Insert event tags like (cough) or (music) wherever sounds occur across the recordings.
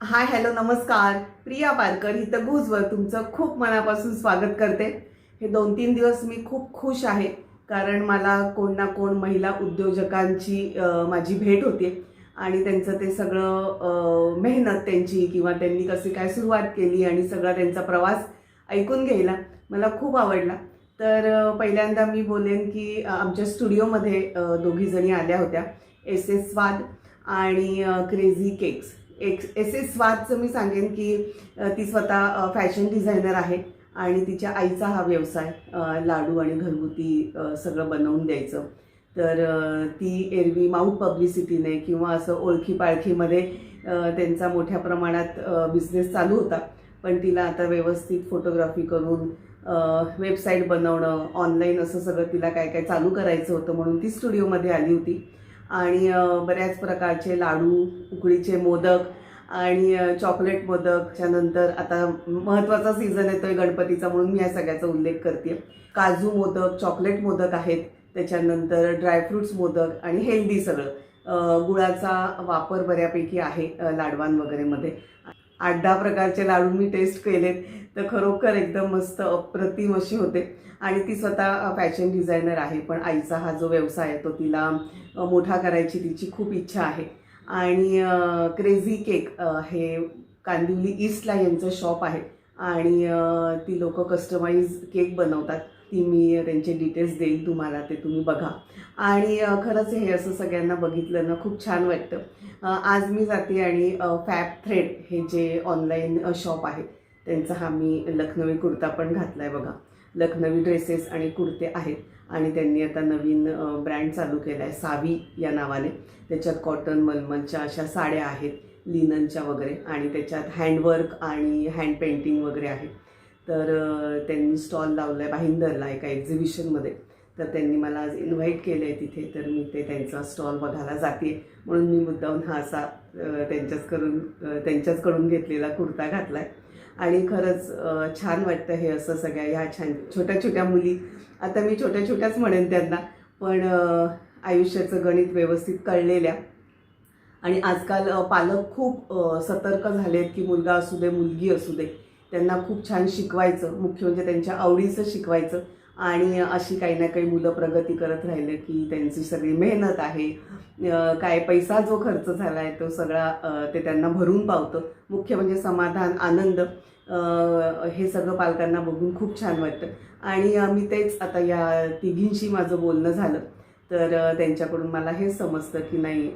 Hi hello नमस्कार. प्रिया पारकर हिथं घुजवर तुमचं खूप मनापासून स्वागत करते. हे दोन तीन दिवस मी खूप खुश आहे कारण मला कोण ना कोण महिला उद्योजकांची माझी भेट होते. आणि त्यांचं ते सगळं मेहनत त्यांची किंवा त्यांनी कशी काय सुरुवात केली आणि सगळा त्यांचा प्रवास ऐकून घ्यायला मला खूप आवडला. तर पहिल्यांदा मी बोलेन की आमच्या स्टुडिओमध्ये दोघीजणी आल्या होत्या एस एस स्वाद आणि क्रेझी केक्स. एक एस एस स्वादचं मी सांगेन की ती स्वतः फॅशन डिझायनर आहे आणि तिच्या आईचा हा व्यवसाय लाडू आणि घरगुती सगळं बनवून द्यायचं. तर ती एरवी माउथ पब्लिसिटीने किंवा असं ओळखी पाळखीमध्ये त्यांचा मोठ्या प्रमाणात बिझनेस चालू होता. पण तिला आता व्यवस्थित फोटोग्राफी करून वेबसाईट बनवणं ऑनलाईन असं सगळं तिला काय काय चालू करायचं होतं म्हणून ती स्टुडिओमध्ये आली होती. आणि बऱ्याच प्रकारचे लाडू उकडीचे मोदक आणि चॉकलेट मोदक त्यानंतर आता महत्त्वाचा सीझन येतो आहे गणपतीचा म्हणून मी या सगळ्याचा उल्लेख करते काजू मोदक चॉकलेट मोदक आहेत. त्याच्यानंतर ड्रायफ्रुट्स मोदक आणि हेल्दी सगळं. गुळाचा वापर बऱ्यापैकी आहे लाडवान वगैरेमध्ये आठ दहा प्रकारचे लाडू मी टेस्ट केलेत. तर खरोखर एकदम मस्त अप्रतिम अशी होते. आणि ती स्वतः फॅशन डिझायनर आहे पण आईचा हा जो व्यवसाय आहे तो तिला मोठा करायची तिची खूप इच्छा आहे. आणि क्रेझी केक हे कांदिवली ईस्टला यांचं शॉप आहे. आणि ती लोक कस्टमाइज केक बनवतात. ती मी त्यांचे डिटेल्स देईल तुम्हाला ते तुम्ही बघा. आणि खरंच हे असं सगळ्यांना बघितलं ना खूप छान वाटतं. आज मी जाते आणि फॅब थ्रेड हे जे ऑनलाईन शॉप आहे त्यांचा हा मी लखनवी कुर्ता पण घातला आहे बघा. लखनवी ड्रेसेस आणि कुर्ते आहेत. आणि त्यांनी आता नवीन ब्रँड चालू केला आहे सावी या नावाने. त्याच्यात कॉटन मलमलच्या अशा साड्या आहेत लिननच्या वगैरे. आणि त्याच्यात हँडवर्क आणि हँड पेंटिंग वगैरे आहे. तर त्यांनी स्टॉल लावला आहे भाईंदरला एका एक्झिबिशनमध्ये तर त्यांनी मला आज इन्व्हाइट केलं आहे तिथे तर मी ते त्यांचा स्टॉल बघायला जाते म्हणून मी मुद्दाहून हा असा त्यांच्याच करून त्यांच्याचकडून घेतलेला कुर्ता घातला आहे आणि खरंच छान वाटतं हे असं सगळ्या ह्या छान छोट्या छोट्या मुली आता मी छोट्या छोट्याच म्हणेन त्यांना पण आयुष्याचं गणित व्यवस्थित कळलेल्या. आणि आजकाल पालक खूप सतर्क झालेत की मुलगा असू दे मुलगी असू दे. त्यांना खूप छान शिकवायचं मुख्य म्हणजे त्यांच्या आवडीचं शिकवायचं. आणि अशी काही ना काही मुलं प्रगती करत राहिले की त्यांची सगळी मेहनत आहे. काय पैसा जो खर्च झाला आहे तो सगळा ते त्यांना भरून पावतं. मुख्य म्हणजे समाधान आनंद हे सगळं पालकांना बघून खूप छान वाटतं. आणि मी तेच आता या तिघींशी माझं बोलणं झालं. तर त्यांच्याकडून मला हे समजतं की नाही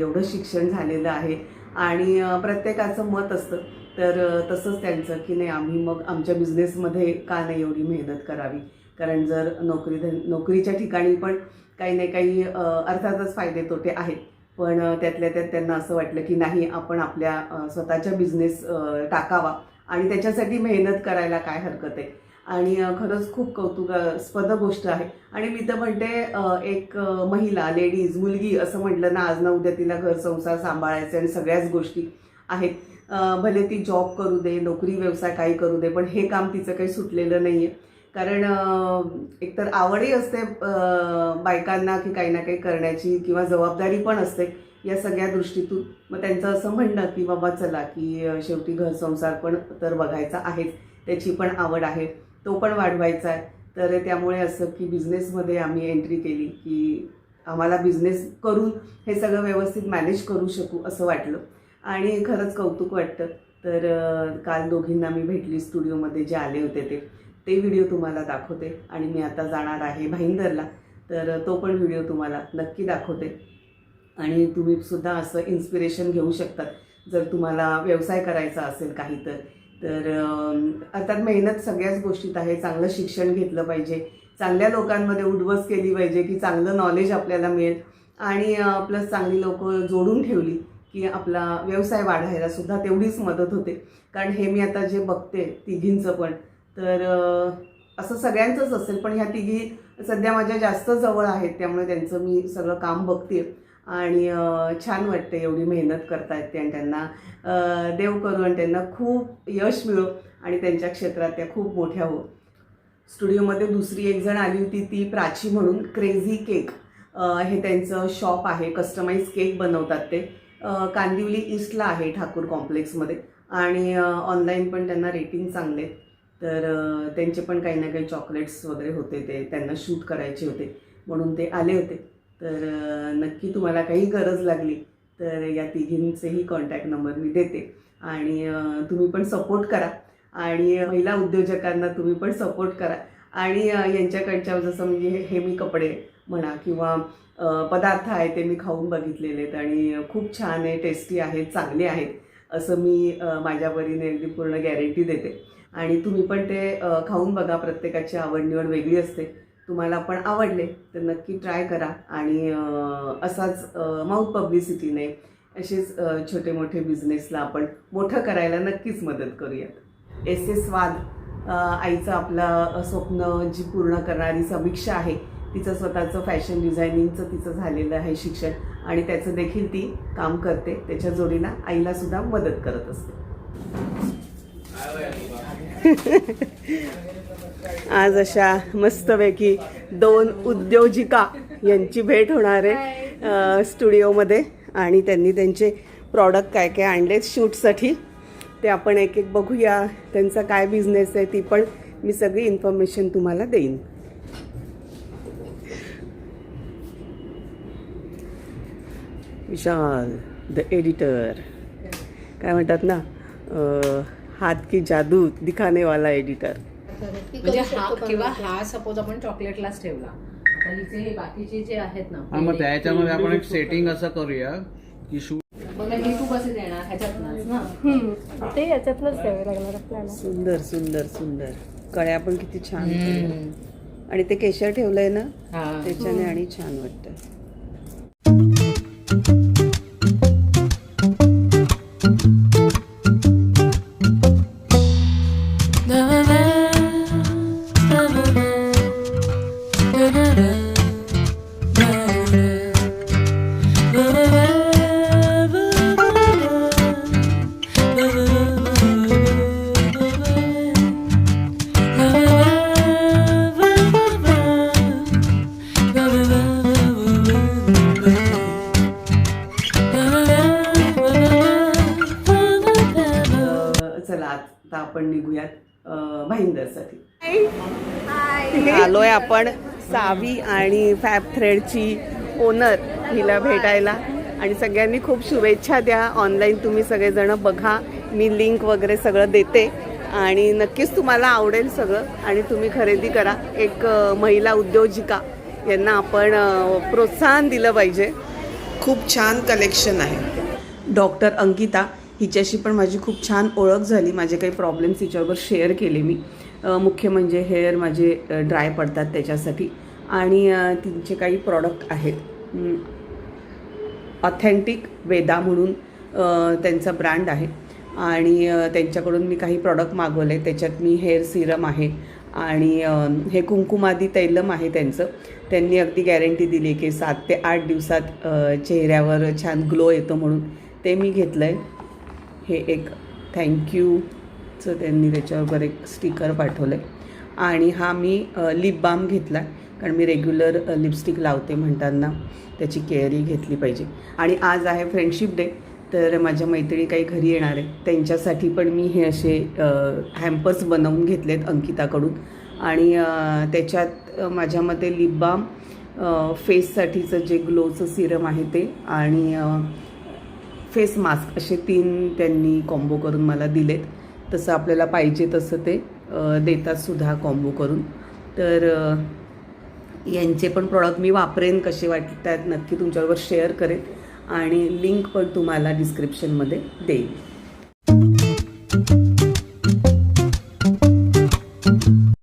एवढं शिक्षण झालेलं आहे. आणि प्रत्येकाचं मत असतं. तर तसंच त्यांचं की नाही आम्ही मग आमच्या बिझनेसमध्ये का नाही एवढी मेहनत करावी? कारण जर नोकरी धन- नोकरीच्या ठिकाणी पण काही ना काही अर्थातच फायदे तोटे आहेत. पण त्यातल्या त्यात त्यांना असं वाटलं की नाही आपण आपल्या स्वतःच्या बिझनेस टाकावा. आणि त्याच्यासाठी मेहनत करायला काय हरकत आहे? आणि खरंच खूप कौतुकास्पद गोष्ट आहे. आणि मी तर म्हणते एक महिला लेडीज मुलगी असं म्हटलं ना आज ना उद्या तिला घर संसार सांभाळायचे आणि सगळ्याच गोष्टी आहेत. भले ती जॉब करू दे नोकरी व्यवसाय काही करू दे पण हे काम तिचं काही सुटलेलं नाही आहे कारण एकतर आवडही असते बायकांना की काही ना काही करण्याची किंवा जबाबदारी पण असते या सगळ्या दृष्टीतून. मग त्यांचं असं म्हणणं की बाबा चला की शेवटी घर संसार पण तर बघायचा आहेच त्याची पण आवड आहे. तो पण वाढवायचा आहे. तर त्यामुळे असं की बिझनेसमध्ये आम्ही एंट्री केली की आम्हाला बिझनेस करून हे सगळं व्यवस्थित मॅनेज करू शकू असं वाटलं. आणि खरंच कौतुक वाटतं. तर काल दोघींना मी भेटली स्टुडिओमध्ये जे आले होते ते. ते व्हिडिओ तुम्हाला दाखवते. आणि मी आता जाणार आहे भाईंदरला. तर तो पण व्हिडिओ तुम्हाला नक्की दाखवते. आणि तुम्ही सुद्धा असं इन्स्पिरेशन घेऊ शकतात जर तुम्हाला व्यवसाय करायचा असेल काही तर. तर अर्थात मेहनत सगळ्याच गोष्टीत आहे. चांगलं शिक्षण घेतलं पाहिजे. चांगल्या लोकांमध्ये उडवस केली पाहिजे की चांगलं नॉलेज आपल्याला मिळेल. आणि प्लस चांगली लोक जोडून ठेवली की आपला व्यवसाय वाढायला सुद्धा तेवढीच मदत होते. कारण हे मी आता जे बघते तिघींचं पण तर असं सगळ्यांचंच असेल पण ह्या तिघी सध्या माझ्या जास्त जवळ आहेत त्यामुळे त्यांचं मी सगळं काम बघते. आणि छान वाटते एवढी मेहनत करतायत ते आणि त्यांना देव करू आणि त्यांना खूप यश मिळो आणि त्यांच्या क्षेत्रात त्या खूप मोठ्या हो. स्टुडिओमध्ये दुसरी एक जण आली होती ती प्राची म्हणून क्रेझी केक हे त्यांचं शॉप आहे कस्टमाइज केक बनवतात ते. कांदिवली ईस्टला आहे ठाकूर कॉम्प्लेक्समध्ये. आणि ऑनलाईन पण त्यांना रेटिंग चांगले तर त्यांचे पण काही ना काही चॉकलेट्स वगैरे होते ते त्यांना शूट करायचे होते. म्हणून ते आले होते. तर नक्की तुम्हाला काही गरज लागली तर या तिघींचेही कॉन्टॅक्ट नंबर मी देते. आणि तुम्ही पण सपोर्ट करा. आणि महिला उद्योजकांना तुम्ही पण सपोर्ट करा. आणि यांच्याकडच्या जसं म्हणजे हे- मी कपडे म्हणा किंवा पदार्थ आहे ते मी खाऊन बघितलेले आहेत आणि खूप छान आहे टेस्टी आहेत चांगले आहेत असं मी माझ्या परीने अगदी पूर्ण गॅरंटी देते. आणि तुम्ही पण ते खाऊन बघा प्रत्येकाची आवड निवड वेगळी असते. तुम्हाला पण आवडले तर नक्की ट्राय करा. आणि असाच माउथ पब्लिसिटीने असेच छोटे मोठे बिझनेसला आपण मोठं करायला नक्कीच मदत करूयात. एस एस वाद आईचं आपलं स्वप्न जी पूर्ण करणारी समीक्षा आहे तिचं स्वतःचं फॅशन डिझायनिंगचं तिचं झालेलं आहे शिक्षण आणि त्याचं देखील ती काम करते. त्याच्या जोडीला आईला सुद्धा मदत करत असते. (laughs) आज अशा मस्तपैकी दोन उद्योजिका यांची भेट होणार आहे स्टुडिओमध्ये. आणि त्यांनी त्यांचे प्रॉडक्ट काय काय आणलेत शूटसाठी ते आपण एक एक बघूया. त्यांचा काय बिझनेस आहे ती पण मी सगळी इन्फॉर्मेशन तुम्हाला देईन. विशाल द एडिटर काय म्हणतात ना हात की जादू दिखाने वाला एडिटर म्हणजे हा किंवा हा सपोज आपण चॉकलेटलाच ठेवला. आता हिचे हे बाकीचे जे आहेत ना हा मग त्याच्यामध्ये आपण एक सेटिंग असं करूया की शूट बघा हे तू कसे देणार ह्याच्यातनंच. ना ते याच्यातलंच द्यावे लागणार आपल्याला. सुंदर सुंदर सुंदर. कळ्या पण किती छान केल्या. आणि ते केशर ठेवलंय ना हा. त्याच्याने आणि छान वाटतं. आलोय आपण सावी आणि फॅब थ्रेडची ओनर हिला भेटायला. आणि सगळ्यांनी खूप शुभेच्छा द्या. ऑनलाईन तुम्ही सगळेजण बघा. मी लिंक वगैरे सगळं देते. आणि नक्कीच तुम्हाला आवडेल सगळं. आणि तुम्ही खरेदी करा. एक महिला उद्योजिका यांना आपण प्रोत्साहन दिलं पाहिजे. खूप छान कलेक्शन आहे. डॉक्टर अंकिता हिच्याशी पण माझी खूप छान ओळख झाली. माझे काही प्रॉब्लेम्स हिच्याबरोबर शेअर केले मी. मुख्य म्हणजे हेअर माझे ड्राय पडतात त्याच्यासाठी. आणि तिचे काही प्रॉडक्ट आहेत. ऑथेंटिक वेदा म्हणून त्यांचा ब्रँड आहे. आणि त्यांच्याकडून मी काही प्रॉडक्ट मागवले त्याच्यात मी हेअर सिरम आहे. आणि हे कुंकुमादी तैलम आहे त्यांचं. त्यांनी अगदी गॅरंटी दिली की सात ते आठ दिवसात चेहऱ्यावर छान ग्लो येतो म्हणून. ते मी घेतलं आहे हे एक. थँक्यू चं त्यांनी त्याच्यावर एक स्टिकर पाठवलं आहे आणि हा मी लिप बाम घेतला कारण मी रेग्युलर लिपस्टिक लावते म्हणताना त्याची केअरही घेतली पाहिजे. आणि आज आहे फ्रेंडशिप डे तर माझ्या मैत्रिणी काही घरी येणार आहे त्यांच्यासाठी पण मी हे असे हॅम्पर्स बनवून घेतलेत अंकिताकडून. आणि त्याच्यात माझ्या मते लिप बाम फेससाठीचं जे ग्लोचं सिरम आहे ते आणि फेस मास्क असे तीन त्यांनी कॉम्बो करून मला दिलेत. तसं आपल्याला पाहिजे तसं ते देतात सुद्धा कॉम्बो करून. तर यांचे पण प्रॉडक्ट मी वापरेन कसे वाटतात नक्की तुमच्याबरोबर शेअर करेन आणि लिंक पण तुम्हाला डिस्क्रिप्शनमध्ये देईन.